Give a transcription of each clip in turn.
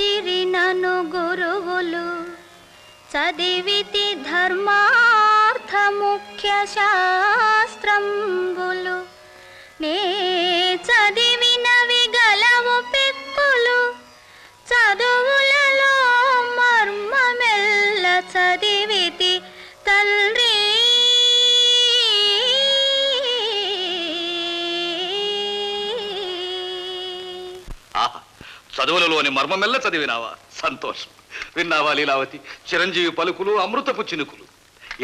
చిరినను గురువులు. చదివితి ధర్మార్థ ముఖ్య శాస్త్రంబులు. నే చదువులలోని మర్మమెల్ల చదివినావా? సంతోషం. విన్నావా లీలావతి? చిరంజీవి పలుకులు అమృతపు చినుకులు.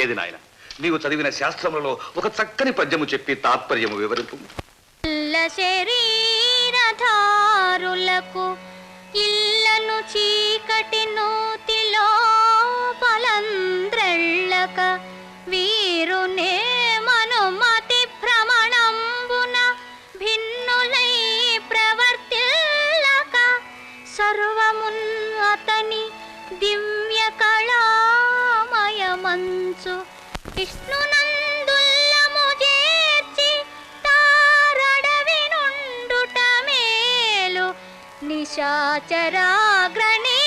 ఏది నాయన? నీవు చదివిన శాస్త్రములలో ఒక చక్కని పద్యము చెప్పి తాత్పర్యము వివరింపు. శరీరధారులకు ఇల్లను చీకటి నూతిలో పలంద్రెళ్ళక వీరునే సర్వమున్ అతని దివ్య కళామయమంచు. విష్ణునందుల్లము చేర్చి తారడవి నుండుట మేలు. నిశాచరాగ్రణి.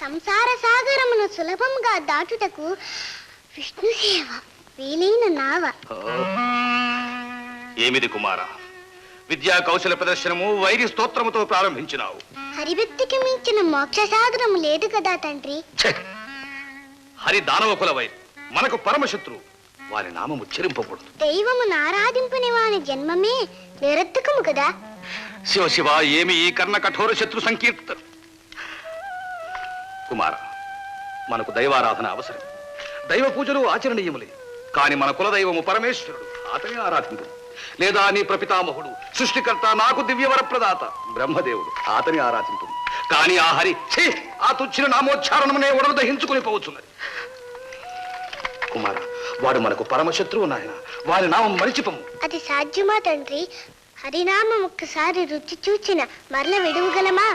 సంసార సాగరమును సులభంగా దాటుటకు విష్ణు సేవ వీలైన నావ. ఏమిది కుమార? విద్యా కౌశల ప్రదర్శనము వైరి స్తోత్రముతో ప్రారంభించినావు. హరిభక్తికి మించిన మోక్ష సాగరము లేదు కదా తండ్రి! హరి దానవ కుల వైరి మనకు పరమశత్రువు. వారి నామము చెరింపకూడదు దైవమును ఆరాధింపుని వాని జన్మమే నిరర్థకము కదా? శివ శివ ఏమి ఈ కర్ణ కఠోర శత్రు సంకీర్త కుమార మనకు దైవారాధన అవసరం. దైవ పూజలు ఆచరణీయములే. కాని మన కులదైవము పరమేశ్వరుడు అతనే ఆరాధింపు లేదా నీ ప్రపితామహుడు సృష్టికర్త నాకు దివ్యవర ప్రదాత బ్రహ్మదేవుడు అతని ఆరాధింపు కాని ఆ హరి ఛీ ఆ తుచ్చిన నామోచ్చారణమునే ఉడలు దహించుకుని పోవచ్చున్నది కుమార వాడు మనకు పరమశత్రువు నాయన. వారి నామం మరిచిపము. అది సాధ్యమా తండ్రి? హరినామం ఒక్కసారి రుచి చూచిన మరల విడువగలమా?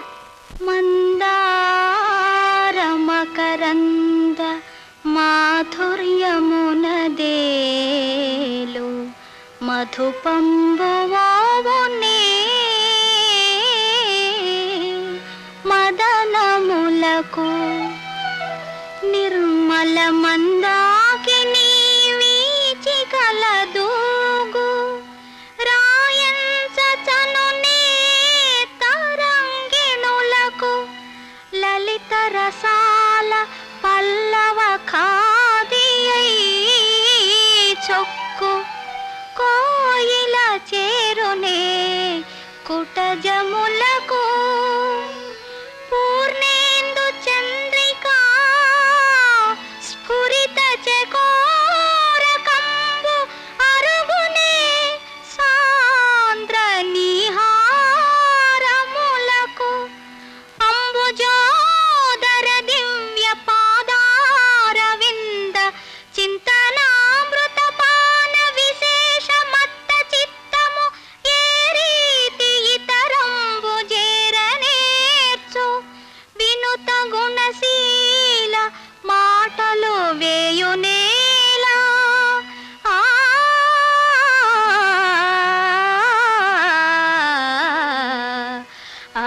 మందారమకరంద మాధుర్యమునదేలు మధుపంబువావునే మదనములకు నిర్మల మందా जमुना